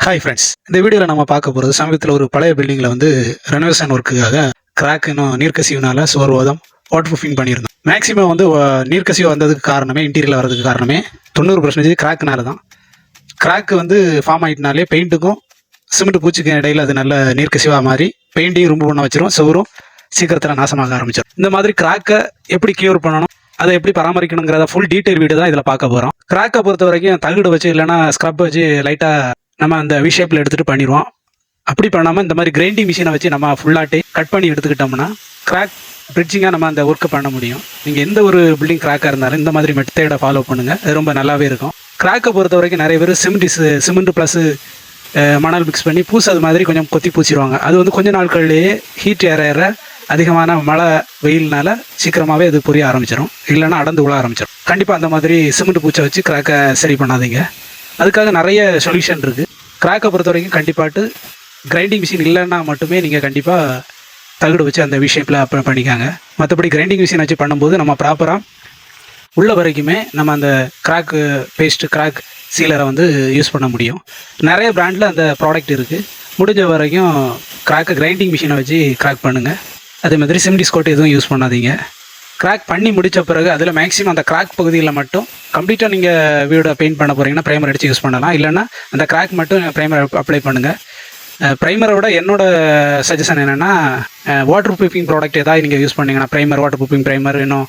Hi friends இந்த வீடியோவில் நம்ம பார்க்க போகிறது சமீபத்தில் ஒரு பழைய பில்டிங்கில் வந்து ரெனோவேஷன் ஒர்க்குக்காக கிராக் இன்னும் நீர்க்கசிவுனால சோர்வோதம் வாட்டர் ப்ரூஃபிங் பண்ணியிருந்தோம். மேக்ஸிமம் வந்து நீர்க்கசிவு வந்ததுக்கு காரணமே இன்டீரியரில் வர்றதுக்கு காரணமே தொண்ணூறு பர்சன்டேஜ் கிராக்னால தான். கிராக் வந்து ஃபார்ம் ஆகிட்டனாலே பெயிண்ட்டுக்கும் சிமெண்ட் பூச்சிக்கும் இடையில அது நல்ல நீர்க்கசிவாக மாறி பெயிண்ட்டையும் ரொம்ப பண்ண வச்சிரும் சுவரும் சீக்கிரத்தில் நாசமாக ஆரம்பிச்சிடும் இந்த மாதிரி கிராக்கை எப்படி கியூர் பண்ணணும் அதை எப்படி பராமரிக்கணுங்கிறத ஃபுல் டீட்டெயில் வீடியோ தான் இதில் பார்க்க போகிறோம் கிராக்கை பொறுத்த வரைக்கும் தகுடு வச்சு இல்லைன்னா ஸ்க்ரப் வச்சு லைட்டாக நம்ம அந்த வி ஷேப்பில் எடுத்துகிட்டு பண்ணிடுவோம் அப்படி பண்ணாமல் இந்த மாதிரி கிரைண்டிங் மிஷினை வச்சு நம்ம ஃபுல்லாட்டி கட் பண்ணி எடுத்துக்கிட்டோம்னா கிராக் பிரிட்ஜிங்காக நம்ம அந்த ஒர்க்கை பண்ண முடியும். நீங்கள் எந்த ஒரு பில்டிங் கிராக்காக இருந்தாலும் இந்த மாதிரி மெத்தேடை ஃபாலோ பண்ணுங்கள் அது ரொம்ப நல்லாவே இருக்கும். கிராக்கை பொறுத்த வரைக்கும் நிறைய பேர் சிமெண்ட் சிமெண்ட் ப்ளஸ் மணல் மிக்ஸ் பண்ணி பூசது மாதிரி கொஞ்சம் கொத்தி பூச்சிடுவாங்க அது வந்து கொஞ்ச நாட்கள்லேயே ஹீட் ஏற ஏற அதிகமான மழை வெயில்னால சீக்கிரமாகவே அது புரிய ஆரம்பிச்சிடும் இல்லைன்னா அடந்து விழ ஆரம்பிச்சிடும் கண்டிப்பாக அந்த மாதிரி சிமெண்ட் பூச்சை வச்சு கிராக்கை சரி பண்ணாதீங்க. அதுக்காக நிறைய சொல்யூஷன் இருக்குது கிராக்கை பொறுத்த வரைக்கும் கண்டிப்பாட்டு கிரைண்டிங் மிஷின் இல்லைன்னா மட்டுமே நீங்கள் கண்டிப்பாக தகுடு வச்சு அந்த விஷயத்தில் அப்புறம் பண்ணிக்காங்க. மற்றபடி கிரைண்டிங் மிஷின் வச்சு பண்ணும்போது நம்ம ப்ராப்பராக உள்ள வரைக்குமே நம்ம அந்த கிராக்கு பேஸ்ட்டு கிராக் சீலரை வந்து யூஸ் பண்ண முடியும். நிறைய ப்ராண்டில் அந்த ப்ராடக்ட் இருக்குது முடிஞ்ச வரைக்கும் கிராக்கை கிரைண்டிங் மிஷினை வச்சு கிராக் பண்ணுங்கள் அதே மாதிரி சிம்டிஸ்கோட் எதுவும் யூஸ் பண்ணாதீங்க. கிராக் பண்ணி முடித்த பிறகு அதில் மேக்ஸிமம் அந்த கிராக் பகுதியில் மட்டும் கம்ப்ளீட்டாக நீங்கள் வீடை பெயிண்ட் பண்ண போகிறீங்கன்னா ப்ரைமர் அடித்து யூஸ் பண்ணலாம். இல்லைன்னா அந்த கிராக் மட்டும் ப்ரைமர் அப்ளை பண்ணுங்கள் ப்ரைமரை விட என்னோட சஜஷன் என்னென்னா வாட்டர் ப்ரூஃபிங் ப்ராடக்ட் ஏதாவது நீங்கள் யூஸ் பண்ணீங்கன்னா ப்ரைமர் வாட்டர் ப்ரூஃபிங் ப்ரைமர் இன்னும்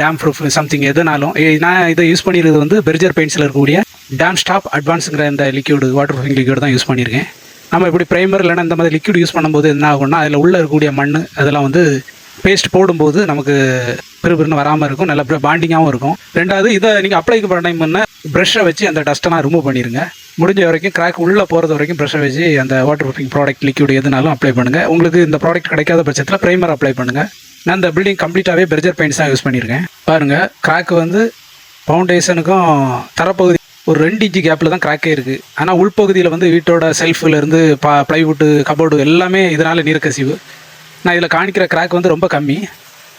டேம் ப்ரூஃப் சம்திங் எதுனாலும் நான் இதை யூஸ் பண்ணியிருக்கிறது வந்து பெர்ஜர் பெயிண்ட்ஸில் இருக்கக்கூடிய டேம் ஸ்டாப் அட்வான்ஸுங்கிற இந்த லிக்யூடு வாட்டர் ப்ரூஃபிங் லிக்யூடு தான் யூஸ் பண்ணியிருக்கேன். நம்ம இப்படி ப்ரைமர் இல்லைன்னா இந்த மாதிரி லிக்யூட் யூஸ் பண்ணும்போது என்ன ஆகும்னா அதில் உள்ளே இருக்கக்கூடிய மண் அதெல்லாம் வந்து பேஸ்ட் போடும்போது நமக்கு பெருபெருன்னு வராமல் இருக்கும். நல்ல பாண்டிங்காகவும் இருக்கும். ரெண்டாவது இதை நீங்கள் அப்ளை பண்ண டைம் பண்ணால் ப்ரெஷ்ஷை வச்சு அந்த டஸ்ட்டெல்லாம் ரிமூவ் பண்ணிடுங்க முடிஞ்ச வரைக்கும் கிராக் உள்ளே போகிறது வரைக்கும் ப்ரெஷ்ஷை வச்சு அந்த வாட்டர் ப்ரூஃபிங் ப்ராடக்ட் லிக்யூட் எதுனாலும் அப்ளை பண்ணுங்கள் உங்களுக்கு இந்த ப்ராடக்ட் கிடைக்காத பட்சத்தில் ப்ரைமர் அப்ளை பண்ணுங்கள் நான் இந்த பில்டிங் கம்ப்ளீட்டாகவே பெர்ஜர் பெயிண்ட்ஸ் தான் யூஸ் பண்ணியிருக்கேன் பாருங்கள் கிராக் வந்து ஃபவுண்டேஷனுக்கும் தரப்பகுதி ஒரு ரெண்டு இன்ச்சு கேப்பில் தான் கிராக்கே இருக்குது ஆனால் உள்பகுதியில் வந்து வீட்டோட செல்ஃபிலேருந்து பா ப்ளைவுட்டு கபோர்டு எல்லாமே இதனால் நீர்க்கசிவு நான் இதில் காணிக்கிற கிராக் வந்து ரொம்ப கம்மி.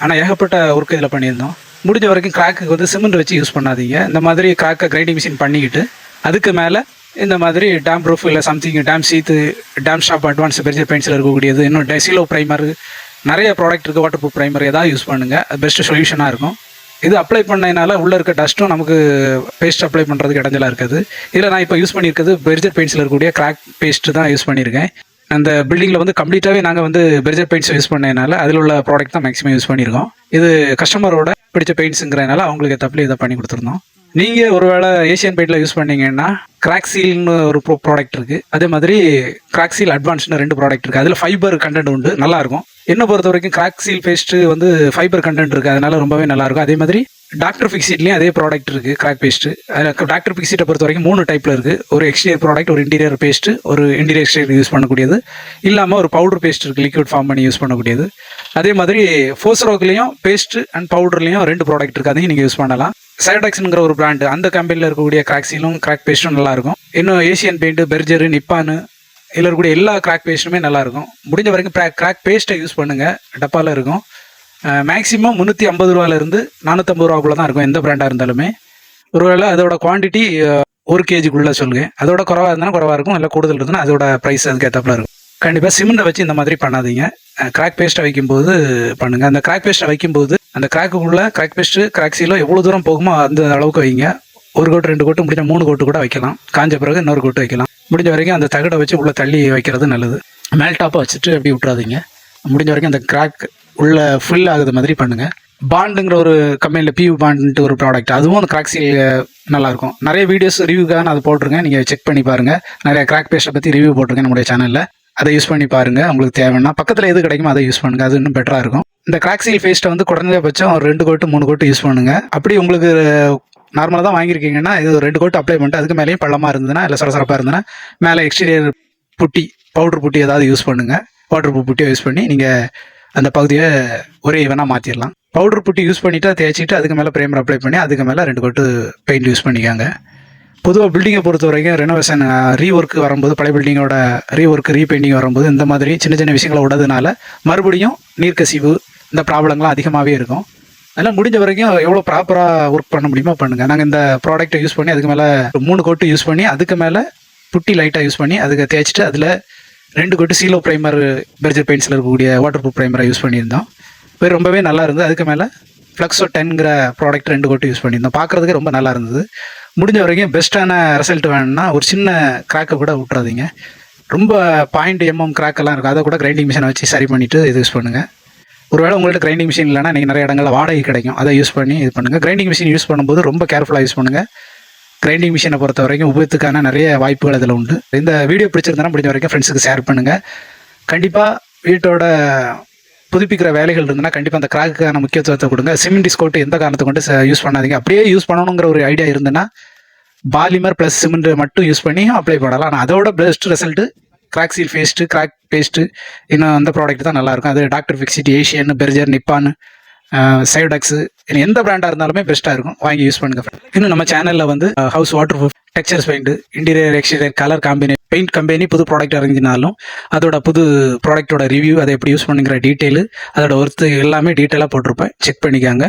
ஆனால் ஏகப்பட்ட ஒர்க் இதில் பண்ணியிருந்தோம். முடிஞ்ச வரைக்கும் கிராக்கு வந்து சிமெண்ட் வச்சு யூஸ் பண்ணாதீங்க. இந்த மாதிரி கிராக்கை கிரைண்டிங் மிஷின் பண்ணிக்கிட்டு அதுக்கு மேலே இந்த மாதிரி டேம் ப்ரூஃப் இல்லை சம்திங் டேம் சீத்து டேம் ஷாப் அட்வான்ஸ் பெரிய பென்சில் இருக்கக்கூடியது இன்னும் டெசிலோ ப்ரைமர் நிறைய ப்ராடக்ட் இருக்குது வாட்டர் ப்ரூஃப் ப்ரைமர் ஏதாவது யூஸ் பண்ணுங்கள் அது பெஸ்ட்டு சொல்யூஷனாக இருக்கும். இது அப்ளை பண்ணதுனால உள்ளே இருக்க டஸ்ட்டும் நமக்கு பேஸ்ட் அப்ளை பண்ணுறதுக்கு இடைஞ்சலாக இருக்குது. இதில் நான் இப்போ யூஸ் பண்ணியிருக்கிறது பெர்ஜர் பெயிண்ட்ஸில் இருக்கக்கூடிய கிராக் பேஸ்ட்டு தான் யூஸ் பண்ணியிருக்கேன். அந்த பில்டிங்கில் வந்து கம்ப்ளீட்டாகவே நாங்கள் வந்து பெர்ஜர் பெயிண்ட்ஸ் யூஸ் பண்ணதுனால அதில் உள்ள ப்ராடக்ட் தான் மேக்ஸிமம் யூஸ் பண்ணியிருக்கோம். இது கஸ்டமரோட பிடிச்ச பெயிண்ட்ஸுங்கிறதுனால அவங்களுக்கு ஏற்றப்பல இதை பண்ணி கொடுத்துருந்தோம். நீங்கள் ஒருவேளை ஏஷியன் பெயிண்டில் யூஸ் பண்ணீங்கன்னா கிராக் சீல்னு ஒரு ப்ரோ ப்ராடக்ட் இருக்குது அதே மாதிரி கிராக் சீல் அட்வான்ஸ்னு ரெண்டு ப்ராடக்ட் இருக்குது அதில் ஃபைபர் கண்டென்ட் உண்டு நல்லாயிருக்கும் என்ன பொறுத்த வரைக்கும் கிராக் சீல் பேஸ்ட்டு வந்து ஃபைபர் கண்டென்ட் இருக்குது அதனால ரொம்பவே நல்லாயிருக்கும் அதே மாதிரி டாக்டர் ஃபிக்ஸிட்லேயும் அதே ப்ராடக்ட் இருக்குது கிராக் பேஸ்ட்டு அதில் டாக்டர் ஃபிக்ஸிட்டை பொறுத்த வரைக்கும் மூணு டைப்பில் இருக்குது ஒரு எக்ஸ்டீரியர் ப்ராடக்ட் ஒரு இன்டீரியர் பேஸ்ட்டு ஒரு இன்டீரியர் எக்ஸ்டீரியர் யூஸ் பண்ணக்கூடியது. இல்லாமல் ஒரு பவுடர் பேஸ்ட் இருக்குது லிக்விட் ஃபார்ம் பண்ணி யூஸ் பண்ணக்கூடியது. அதே மாதிரி ஃபோஸ்ரோக்லேயும் பேஸ்ட்டு அண்ட் பவுடர்லேயும் ரெண்டு ப்ராடக்ட் இருக்குது அதையும் நீங்கள் யூஸ் பண்ணலாம். சைடாக்ஸ்ங்கிற ஒரு பிராண்டு அந்த கம்பெனியில் இருக்கக்கூடிய கிராக்ஸிலும் கிராக் பேஸ்ட்டும் நல்லாயிருக்கும் இன்னும் ஏஷியன் பெயிண்ட் பெர்ஜரு நிப்பானு இதில் இருக்கக்கூடிய எல்லா கிராக் பேஸ்ட்டுமே நல்லாயிருக்கும் முடிஞ்ச வரைக்கும் கிராக் பேஸ்ட்டை யூஸ் பண்ணுங்கள் டப்பாவில் இருக்கும். மேக்ஸிமம் முந்நூற்றி ஐம்பது ரூபாலேருந்து நானூற்றம்பது ரூபாக்குள்ளே தான் இருக்கும். எந்த ப்ராண்டாக இருந்தாலுமே. ஒருவேளை அதோட குவான்டிட்டி ஒரு கேஜிக்குள்ளே சொல்லுங்கள் அதோட குறவாக இருந்தாலும் குறவாக இருக்கும். இல்லை கூடுதல் இருக்குன்னா அதோட ப்ரைஸ் அதுக்கு இருக்கும். கண்டிப்பாக சிமெண்ட்டை வச்சு இந்த மாதிரி பண்ணாதீங்க. கிராக் பேஸ்ட்டை வைக்கும்போது பண்ணுங்கள் அந்த கிராக் பேஸ்ட்டை வைக்கும்போது அந்த கிராக்குக்குள்ளே கிராக் பேஸ்ட்டு கிராக் சீலோ எவ்வளோ தூரம் போகுமோ அந்த அளவுக்கு வைங்க. ஒரு கோட்டு ரெண்டு கோட்டு முடிஞ்ச மூணு கோட்டு கூட வைக்கலாம். காஞ்ச பிறகு இன்னொரு கோட்டு வைக்கலாம். முடிஞ்ச வரைக்கும் அந்த தகடை வச்சு உள்ளே தள்ளி வைக்கிறது நல்லது. மேல் டாப்பை வச்சுட்டு அப்படி விட்றாதீங்க முடிஞ்ச வரைக்கும் அந்த கிராக் உள்ள ஃபில் ஆகுது மாதிரி பண்ணுங்க. பாண்டுங்கிற ஒரு கம்பெனியில் பியூ பாண்டுன்ட்டு ஒரு ப்ராடக்ட் அதுவும் அந்த கிராக் சீல் நல்லாயிருக்கும் நிறைய வீடியோஸ் ரிவ்யூக்காக நான் அதை போட்டிருக்கேன். நீங்கள் செக் பண்ணி பாருங்கள் நிறைய கிராக் பேஸ்ட்டை பற்றி ரிவ்யூ போட்டிருக்கேன் நம்முடைய சேனலில் அதை யூஸ் பண்ணி பாருங்கள் உங்களுக்கு தேவைன்னா பக்கத்தில் எது கிடைக்குமோ அதை யூஸ் பண்ணுங்கள் அது இன்னும் பெட்டராக இருக்கும். இந்த கிராக் சீல் பேஸ்ட்டை வந்து குறைஞ்சபட்சம் ஒரு ரெண்டு கோட்டு மூணு கோட்டு யூஸ் பண்ணுங்கள் அப்படி உங்களுக்கு நார்மலாக தான் வாங்கியிருக்கீங்கன்னா இது ஒரு ரெண்டு கோட்டு அப்ளை பண்ணிட்டு அதுக்கு மேலேயும் பள்ளமாக இருந்ததுன்னா இல்லை சரசரப்பாக இருந்ததுன்னா மேலே எக்ஸ்டீரியர் புட்டி பவுடர் புட்டி ஏதாவது யூஸ் பண்ணுங்கள் வாட்டர் ப்ரூஃப் புட்டியை யூஸ் பண்ணி நீங்கள் அந்த பகுதியை ஒரே இவனாக மாற்றிடலாம் பவுடர் புட்டி யூஸ் பண்ணிவிட்டு தேய்ச்சிட்டு அதுக்கு மேலே பிரேமர் அப்ளை பண்ணி அதுக்கு மேலே ரெண்டு கொட்டு பெயிண்ட் யூஸ் பண்ணிக்காங்க. பொதுவாக பில்டிங்கை பொறுத்த வரைக்கும் ரெனோவேஷன் ரீஒர்க் வரும்போது பழைய பில்டிங்கோட ரீஒர்க் ரீபெயிண்டிங் வரும்போது இந்த மாதிரி சின்ன சின்ன விஷயங்களை விடதுனால மறுபடியும் நீர்க்கசிவு இந்த ப்ராப்ளங்கள்லாம் அதிகமாகவே இருக்கும். அதெல்லாம் முடிஞ்ச வரைக்கும் எவ்வளோ ப்ராப்பராக ஒர்க் பண்ண முடியுமோ பண்ணுங்கள் நாங்கள் இந்த ப்ராடக்ட்டை யூஸ் பண்ணி அதுக்கு மேலே மூணு கோட்டு யூஸ் பண்ணி அதுக்கு மேலே புட்டி லைட்டாக யூஸ் பண்ணி அதுக்கு தேய்ச்சிட்டு அதில் ரெண்டு கொட்டு சீலோ ப்ரைமர் பெர்ஜர் பெயிண்ட்ஸில் இருக்கக்கூடிய வாட்டர் ப்ரூஃப் ப்ரைமரை யூஸ் பண்ணியிருந்தோம். போய் ரொம்பவே நல்லா இருந்தது. அதுக்கு மேலே ஃப்ளக்ஸோ டென்கிற ப்ராடக்ட் ரெண்டு கொட்டு யூஸ் பண்ணியிருந்தோம். பார்க்குறதுக்கு ரொம்ப நல்லா இருந்தது. முடிஞ்ச வரைக்கும் பெஸ்ட்டான ரிசல்ட் வேணும்னா ஒரு சின்ன கிராக்கை கூட விட்றாதீங்க ரொம்ப பாயிண்ட் எம்எம் கிராக்கெல்லாம் இருக்கும் அதை கூட கிரைண்டிங் மிஷினை வச்சு சரி பண்ணிவிட்டு இது யூஸ் பண்ணுங்கள் ஒருவேளை உங்கள்கிட்ட கிரைண்டிங் மிஷின் இல்லைனா நீங்கள் நிறைய இடங்களில் வாடகை கிடைக்கும். அதை யூஸ் பண்ணி இது பண்ணுங்கள் கிரைண்டிங் மிஷின் யூஸ் பண்ணும்போது ரொம்ப கேர்ஃபுல்லாக யூஸ் பண்ணுங்கள் கிரைண்டிங் மிஷினை பொறுத்த வரைக்கும் உபயோகத்துக்கான நிறைய வாய்ப்புகள் அதில் உண்டு. இந்த வீடியோ பிடிச்சிருந்தா முடிஞ்ச வரைக்கும் ஃப்ரெண்ட்ஸுக்கு ஷேர் பண்ணுங்கள் கண்டிப்பாக வீட்டோட புதுப்பிக்கிற வேலைகள் இருந்ததுன்னா கண்டிப்பாக அந்த கிராக்குக்கான முக்கியத்துவத்தை கொடுங்க. சிமெண்ட் ஸ்கோட்டு எந்த காரணத்தை கொண்டு யூஸ் பண்ணாதீங்க. அப்படியே யூஸ் பண்ணணுங்கிற ஒரு ஐடியா இருந்ததுன்னா பாலிமர் ப்ளஸ் சிமெண்ட் மட்டும் யூஸ் பண்ணி அப்ளை பண்ணலாம். ஆனால் அதோட best result crack seal paste crack paste இன்னும் அந்த ப்ராடக்ட் தான் நல்லாயிருக்கும் அது டாக்டர் ஃபிக்ஸிட் ஏஷியன் பெர்ஜர் நிப்பான்னு சைடக்ஸு எந்த பிராண்டாக இருந்தாலுமே பெஸ்ட்டாக இருக்கும். வாங்கி யூஸ் பண்ணுங்க இன்னும் நம்ம சேனலில் வந்து house water proof textures paint interior exterior colour காம்பினே paint company புது ப்ராடக்ட் இறங்கினாலும் அதோட புது ப்ராடக்ட்டோட ரிவ்யூ அதை எப்படி யூஸ் பண்ணுங்கிற டீட்டெயில் அதோட ஒர்த்து எல்லாமே டீட்டெயிலாக போட்டிருப்பேன். செக் பண்ணிக்காங்க.